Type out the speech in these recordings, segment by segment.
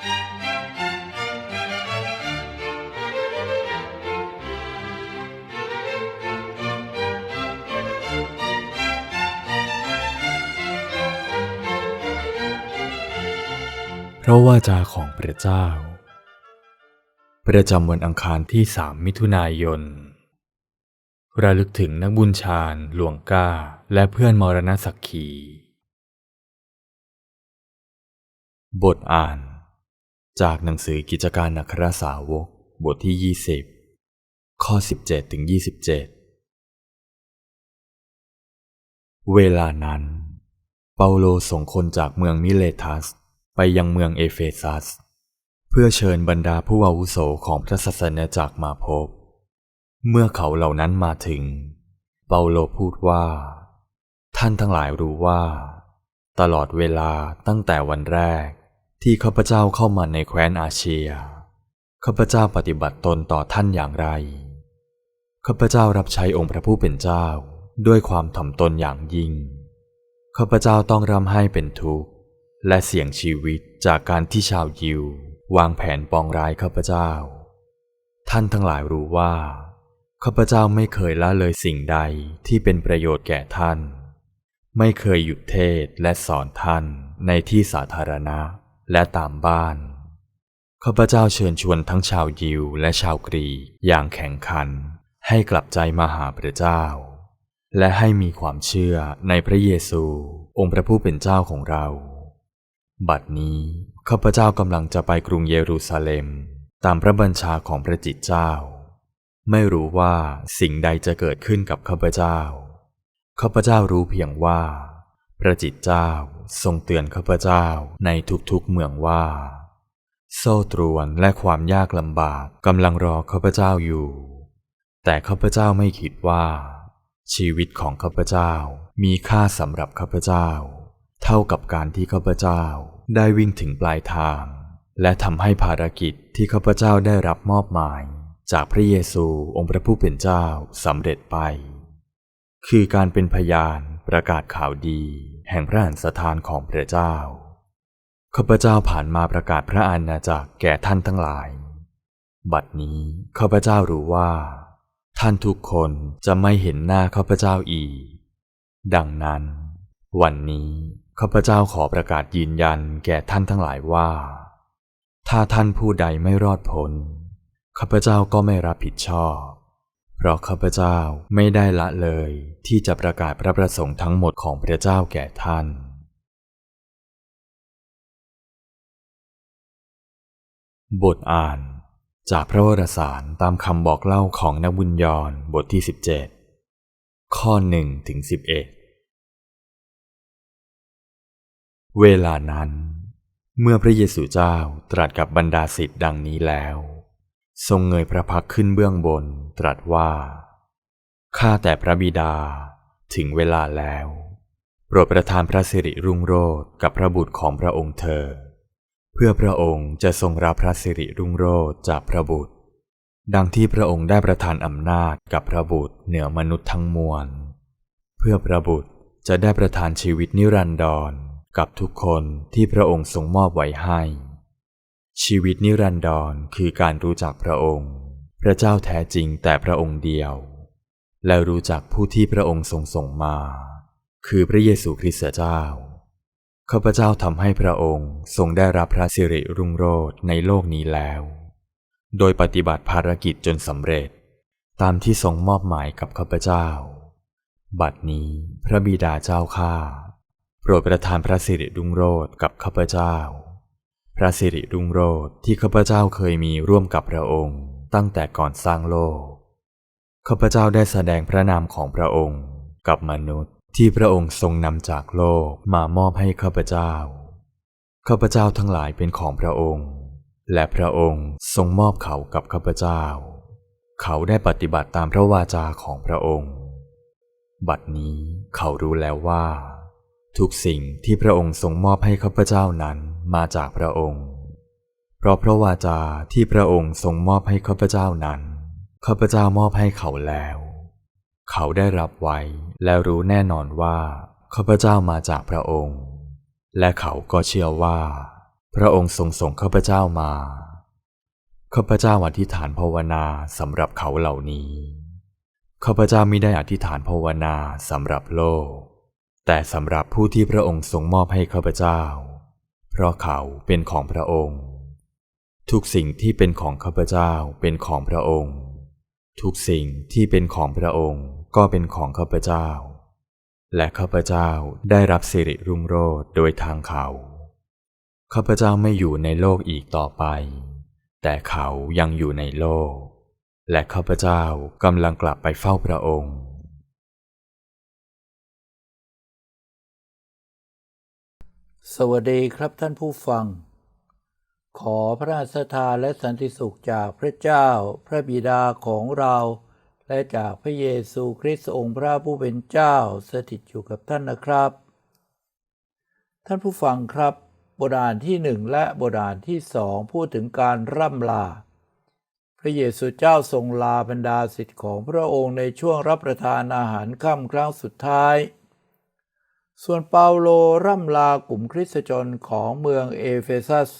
เพราะว่าจาของพระเจ้า ประจำวันอังคารที่สามมิถุนายน ระลึกถึงนักบุญชาญ หลวงก้า และเพื่อนมรณสักขี บทอ่าน จากหนังสือกิจการนักรสาวก บทที่ 20 ข้อ 17ถึง27 เวลานั้น เปาโลส่งคนจากเมืองมิเลทัส ไปยังเมืองเอเฟซัส เพื่อเชิญบรรดาผู้อาวุโสของพระศาสนาจักรมาพบ เมื่อเขาเหล่านั้นมาถึง เปาโลพูดว่า ท่านทั้งหลายรู้ว่า ตลอดเวลาตั้งแต่วันแรก ที่ข้าพเจ้าเข้ามาในแคว้นอาเชีย ข้าพเจ้าปฏิบัติตนต่อท่านอย่างไร ข้าพเจ้ารับใช้องค์พระผู้เป็นเจ้าด้วยความถ่อมตนอย่างยิ่ง ข้าพเจ้าต้องร่ำไห้เป็นทุกข์ และเสี่ยงชีวิตจากการที่ชาวยิว วางแผนปองร้ายข้าพเจ้า ท่านทั้งหลายรู้ว่า ข้าพเจ้าไม่เคยละเลยสิ่งใดที่เป็นประโยชน์แก่ท่าน ไม่เคยหยุดเทศและสอนท่านในที่สาธารณะ และตามบ้าน ข้าพเจ้าเชิญชวนทั้งชาวยิวและชาวกรีอย่างแข่งขัน ให้กลับใจมาหาพระเจ้า และให้มีความเชื่อในพระเยซู องค์พระผู้เป็นเจ้าของเรา บัดนี้ข้าพเจ้ากำลังจะไปกรุงเยรูซาเล็ม ตามพระบัญชาของพระจิตเจ้า ไม่รู้ว่าสิ่งใดจะเกิดขึ้นกับข้าพเจ้าข้าพเจ้ารู้เพียงว่า พระจิตเจ้าทรงเตือนข้าพเจ้าในทุกๆเมืองว่า โซ่ตรวนและความยากลำบากกำลังรอข้าพเจ้าอยู่ แต่ข้าพเจ้าไม่คิดว่า ชีวิตของข้าพเจ้ามีค่าสำหรับข้าพเจ้า เท่ากับการที่ข้าพเจ้าได้วิ่งถึงปลายทาง และทำให้ภารกิจที่ข้าพเจ้าได้รับมอบหมาย จากพระเยซูองค์พระผู้เป็นเจ้าสำเร็จไป คือการเป็นพยาน ประกาศข่าวดี แห่งพระหันสถานของพระเจ้าข้าพเจ้าผ่านมาประกาศพระอาณาจักรแก่ท่านทั้งหลาย บัดนี้ข้าพเจ้ารู้ว่า ท่านทุกคนจะไม่เห็นหน้าข้าพเจ้าอีก ดังนั้น วันนี้ข้าพเจ้าขอประกาศยืนยันแก่ท่านทั้งหลายว่า ถ้าท่านผู้ใดไม่รอดพ้นข้าพเจ้าก็ไม่รับผิดชอบ เพราะข้าพเจ้าไม่ได้ละเลยที่จะประกาศพระประสงค์ทั้งหมดของพระเจ้าแก่ท่าน บทอ่าน จากพระวรสารตามคำบอกเล่าของนักบุญยอนบทที่ 17 ข้อ1ถึง11เวลานั้น เมื่อพระเยซูเจ้าตรัสกับบรรดาศิษย์ดังนี้แล้ว ทรงเงยพระพักขึ้นเบื้องบนตรัสว่า ข้าแต่พระบิดาถึงเวลาแล้ว โปรดประทานพระสิริรุ่งโรจน์กับพระบุตรของพระองค์เธอ เพื่อพระองค์จะทรงรับพระสิริรุ่งโรจน์จากพระบุตร ดังที่พระองค์ได้ประทานอำนาจกับพระบุตรเหนือมนุษย์ทั้งมวล เพื่อพระบุตรจะได้ประทานชีวิตนิรันดรกับทุกคนที่พระองค์ทรงมอบไว้ให้ ชีวิตนิรันดรคือการรู้จักพระองค์ พระเจ้าแท้จริงแต่พระองค์เดียว และรู้จักผู้ที่พระองค์ทรงส่งมา คือพระเยซูคริสต์เจ้าข้าพเจ้าทำให้พระองค์ทรงได้รับพระสิริรุ่งโรจน์ในโลกนี้แล้ว โดยปฏิบัติภารกิจจนสำเร็จ ตามที่ทรงมอบหมายกับข้าพเจ้า บัดนี้พระบิดาเจ้าข้าโปรดประทานพระสิริรุ่งโรจน์กับข้าพเจ้า พระสิริรุ่งโรจน์ที่ข้าพเจ้าเคยมีร่วมกับพระองค์ตั้งแต่ก่อนสร้างโลก ข้าพเจ้าได้แสดงพระนามของพระองค์กับมนุษย์ที่พระองค์ทรงนำจากโลกมามอบให้ข้าพเจ้า ข้าพเจ้าทั้งหลายเป็นของพระองค์ และพระองค์ทรงมอบเขากับข้าพเจ้า เขาได้ปฏิบัติตามพระวาจาของพระองค์ บัดนี้เขารู้แล้วว่า ทุกสิ่งที่พระองค์ทรงมอบให้ข้าพเจ้านั้นมาจากพระองค์ เพราะพระวาจาที่พระองค์ทรงมอบให้ข้าพเจ้านั้นข้าพเจ้ามอบให้เขาแล้ว เขาได้รับไว้และรู้แน่นอนว่าข้าพเจ้ามาจากพระองค์ และเขาก็เชื่อว่า พระองค์ทรงส่งข้าพเจ้ามาข้าพเจ้าอธิษฐานภาวนาสำหรับเขาเหล่านี้ข้าพเจ้าไม่ได้อธิษฐานภาวนาสำหรับโลก แต่สำหรับผู้ที่พระองค์ทรงมอบให้ข้าพเจ้า เพราะเขาเป็นของพระองค์ ทุกสิ่งที่เป็นของข้าพเจ้าเป็นของพระองค์ ทุกสิ่งที่เป็นของพระองค์ก็เป็นของข้าพเจ้า และข้าพเจ้าได้รับสิริรุ่งโรจน์โดยทางเขา ข้าพเจ้าไม่อยู่ในโลกอีกต่อไป แต่เขายังอยู่ในโลก และข้าพเจ้ากำลังกลับไปเฝ้าพระองค์ สวัสดีครับท่านผู้ฟัง ขอพระราชทานและสันติสุขจากพระเจ้าพระบิดาของเรา และจากพระเยซูคริสต์องค์พระผู้เป็นเจ้าสถิตอยู่กับท่านนะครับ ท่านผู้ฟังครับ บทอ่านที่หนึ่งและบทอ่านที่สองพูดถึงการร่ำลา พระเยซูเจ้าทรงลาบรรดาสิทธิ์ของพระองค์ในช่วงรับประทานอาหารค่ำครั้งสุดท้าย ส่วนเปาโลร่ำลากลุ่มคริสตชนของเมืองเอเฟซัส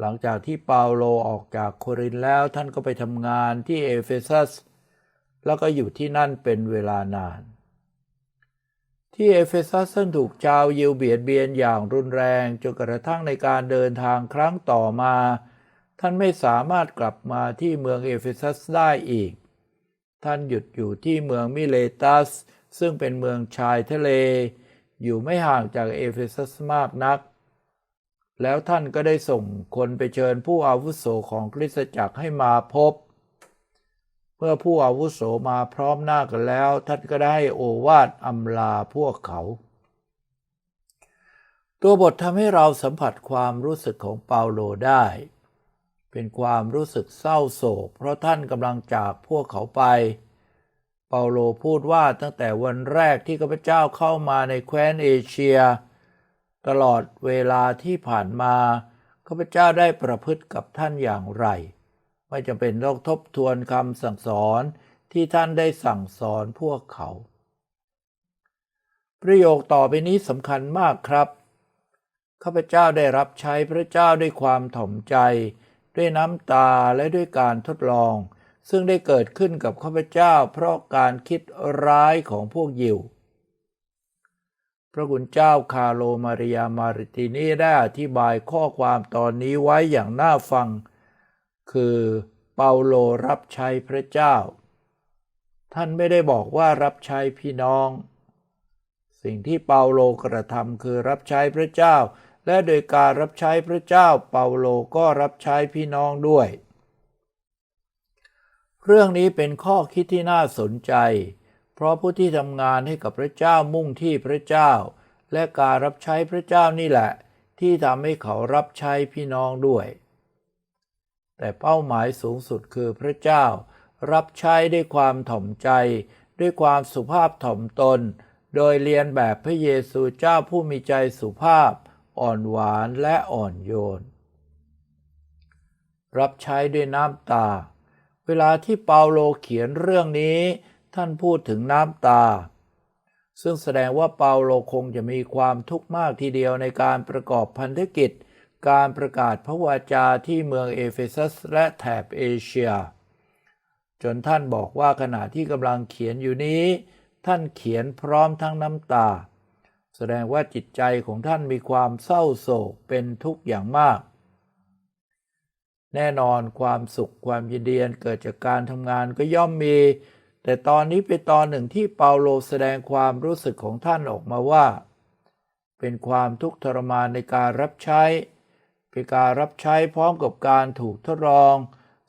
หลังจากที่เปาโลออกจากโครินแล้วท่านก็ไปทำงานที่เอเฟซัส แล้วก็อยู่ที่นั่นเป็นเวลานาน ที่เอเฟซัสท่านถูกชาวยิวเบียดเบียนอย่างรุนแรงจนกระทั่งในการเดินทางครั้งต่อมา ท่านไม่สามารถกลับมาที่เมืองเอเฟซัสได้อีก ท่านหยุดอยู่ที่เมืองมิเลตัส ซึ่งเป็นเมืองชายทะเล อยู่ไม่ห่างจากเอเฟซัสมากนัก แล้วท่านก็ได้ส่งคนไปเชิญผู้อาวุโสของคริสตจักรให้มาพบ เมื่อผู้อาวุโสมาพร้อมหน้ากันแล้ว ท่านก็ได้โอวาทอำลาพวกเขา ตัวบททำให้เราสัมผัสความรู้สึกของเปาโลได้ เป็นความรู้สึกเศร้าโศก เพราะท่านกำลังจากพวกเขาไปเปาโลพูดว่าตั้งแต่วันแรกที่ข้าพเจ้าเข้ามาในแคว้นเอเชีย ตลอดเวลาที่ผ่านมาข้าพเจ้าได้ประพฤติกับท่านอย่างไร ไม่จำเป็นต้องทบทวนคำสั่งสอนที่ท่านได้สั่งสอนพวกเขา ประโยคต่อไปนี้สำคัญมากครับข้าพเจ้าได้รับใช้พระเจ้าด้วยความถ่อมใจ ด้วยน้ำตาและด้วยการทดลอง ซึ่งได้เกิดขึ้นกับข้าพเจ้า เพราะการคิดร้ายของพวกยิว พระคุณเจ้าคาโลมาริยามาริตินีได้อธิบายข้อความตอนนี้ไว้อย่างน่าฟัง คือเปาโลรับใช้พระเจ้า ท่านไม่ได้บอกว่ารับใช้พี่น้อง สิ่งที่เปาโลกระทำคือรับใช้พระเจ้า และโดยการรับใช้พระเจ้า เปาโลก็รับใช้พี่น้องด้วย เรื่องนี้เป็นข้อคิดที่น่าสนใจ เพราะผู้ที่ทำงานให้กับพระเจ้ามุ่งที่พระเจ้า และการรับใช้พระเจ้านี่แหละ ที่ทำให้เขารับใช้พี่น้องด้วย แต่เป้าหมายสูงสุดคือพระเจ้า รับใช้ด้วยความถ่อมใจ ด้วยความสุภาพถ่อมตน โดยเรียนแบบพระเยซูเจ้าผู้มีใจสุภาพ อ่อนหวานและอ่อนโยน รับใช้ด้วยน้ำตา เวลาที่เปาโลเขียนเรื่องนี้ ท่านพูดถึงน้ำตา ซึ่งแสดงว่าเปาโลคงจะมีความทุกข์มากทีเดียวในการประกอบพันธกิจ การประกาศพระวาจาที่เมืองเอเฟซัสและแถบเอเชีย จนท่านบอกว่าขณะที่กำลังเขียนอยู่นี้ ท่านเขียนพร้อมทั้งน้ำตา แสดงว่าจิตใจของท่านมีความเศร้าโศกเป็นทุกข์อย่างมาก แน่นอนความสุขความยินดีเกิดจากการทำงานก็ย่อมมี แต่ตอนนี้เป็นตอนหนึ่งที่เปาโลแสดงความรู้สึกของท่านออกมาว่า เป็นความทุกข์ทรมานในการรับใช้ เป็นการรับใช้พร้อมกับการถูกทดลอง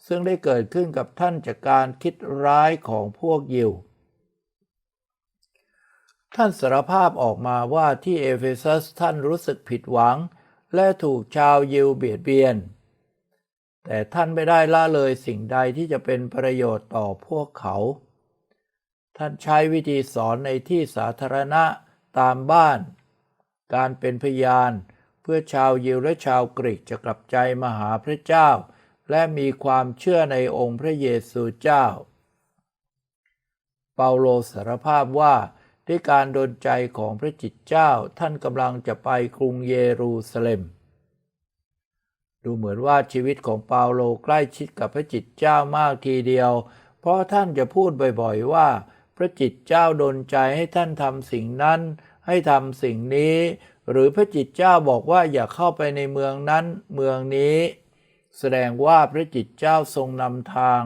ซึ่งได้เกิดขึ้นกับท่านจากการคิดร้ายของพวกยิวท่านสารภาพออกมาว่าที่เอเฟซัสท่านรู้สึกผิดหวัง และถูกชาวยิวเบียดเบียน แต่ท่านไม่ได้ละเลยสิ่งใดที่จะเป็นประโยชน์ต่อพวกเขา ท่านใช้วิธีสอนในที่สาธารณะตามบ้าน การเป็นพยานเพื่อชาวยิวและชาวกรีกจะกลับใจมาหาพระเจ้า และมีความเชื่อในองค์พระเยซูเจ้า เปาโลสารภาพว่าด้วยการโดลใจของพระจิตเจ้าท่านกำลังจะไปกรุงเยรูซาเล็ม ดูเหมือนว่าชีวิตของเปาโลใกล้ชิดกับพระจิตเจ้ามากทีเดียว เพราะท่านจะพูดบ่อยๆว่า พระจิตเจ้าดลใจให้ท่านทำสิ่งนั้น ให้ทำสิ่งนี้ หรือพระจิตเจ้าบอกว่าอย่าเข้าไปในเมืองนั้นเมืองนี้ แสดงว่าพระจิตเจ้าทรงนำทาง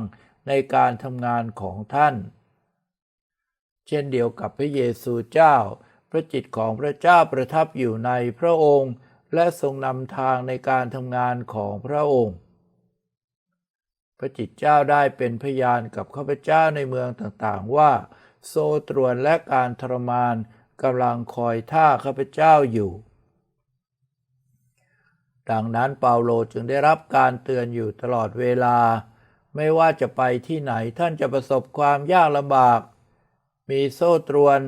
ในการทำงานของท่าน เช่นเดียวกับพระเยซูเจ้า พระจิตของพระเจ้าประทับอยู่ในพระองค์ และทรงนำทางในการทำงานของพระองค์ พระจิตเจ้าได้เป็นพยานกับข้าพเจ้าในเมืองต่างๆว่า โซตรวนและการทรมานกำลังคอยท่าข้าพเจ้าอยู่ ดังนั้นเปาโลจึงได้รับการเตือนอยู่ตลอดเวลา ไม่ว่าจะไปที่ไหนท่านจะประสบความยากลำบาก มีโซ่ตรวน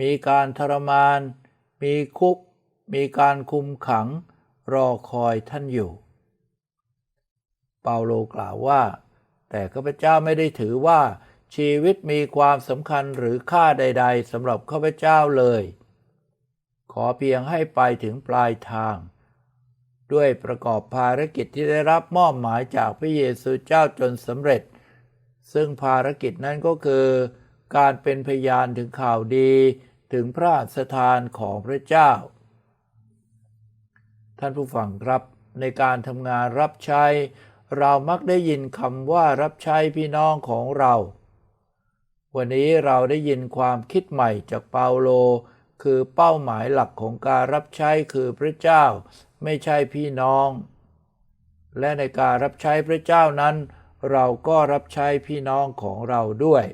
มีการทรมาน มีคุก มีการคุมขังรอคอยท่านอยู่ เปาโลกล่าวว่า แต่ข้าพเจ้าไม่ได้ถือว่าชีวิตมีความสำคัญหรือค่าใด ๆสำหรับข้าพเจ้าเลย ขอเพียงให้ไปถึงปลายทาง ด้วยประกอบภารกิจที่ได้รับมอบหมายจากพระเยซูเจ้าจนสำเร็จ ซึ่งภารกิจนั้นก็คือการเป็นพยานถึงข่าวดีถึงพระสถานของพระเจ้า ท่านผู้ฟังครับ ในการทำงานรับใช้ เรามักได้ยินคำว่ารับใช้พี่น้องของเรา วันนี้เราได้ยินความคิดใหม่จากเปาโล คือเป้าหมายหลักของการรับใช้คือพระเจ้า ไม่ใช่พี่น้อง และในการรับใช้พระเจ้านั้น เราก็รับใช้พี่น้องของเราด้วย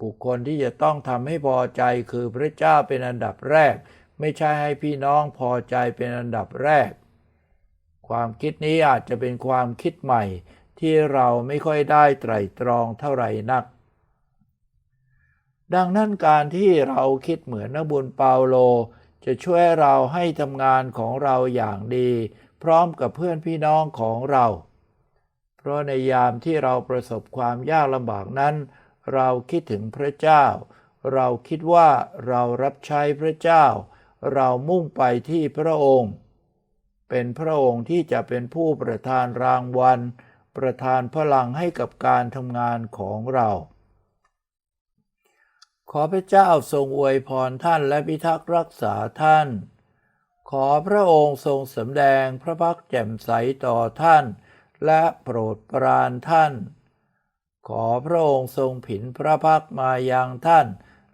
บุคคลที่จะต้องทำให้พอใจคือพระเจ้าเป็นอันดับแรก ไม่ใช่ให้พี่น้องพอใจเป็นอันดับแรก ความคิดนี้อาจจะเป็นความคิดใหม่ที่เราไม่ค่อยได้ไตรตรองเท่าไหร่นัก ดังนั้นการที่เราคิดเหมือนนักบุญเปาโล จะช่วยเราให้ทำงานของเราอย่างดี พร้อมกับเพื่อนพี่น้องของเรา เพราะในยามที่เราประสบความยากลำบากนั้น เราคิดถึงพระเจ้า เราคิดว่าเรารับใช้พระเจ้า เรามุ่งไปที่พระองค์ เป็นพระองค์ที่จะเป็นผู้ประทานรางวัล ประทานพลังให้กับการทำงานของเรา ขอพระเจ้าทรงอวยพรท่านและพิทักษ์รักษาท่าน ขอพระองค์ทรงสำแดงพระพักแจ่มใสต่อท่าน และโปรดปรานท่าน ขอพระองค์ทรงผินพระพักมายังท่าน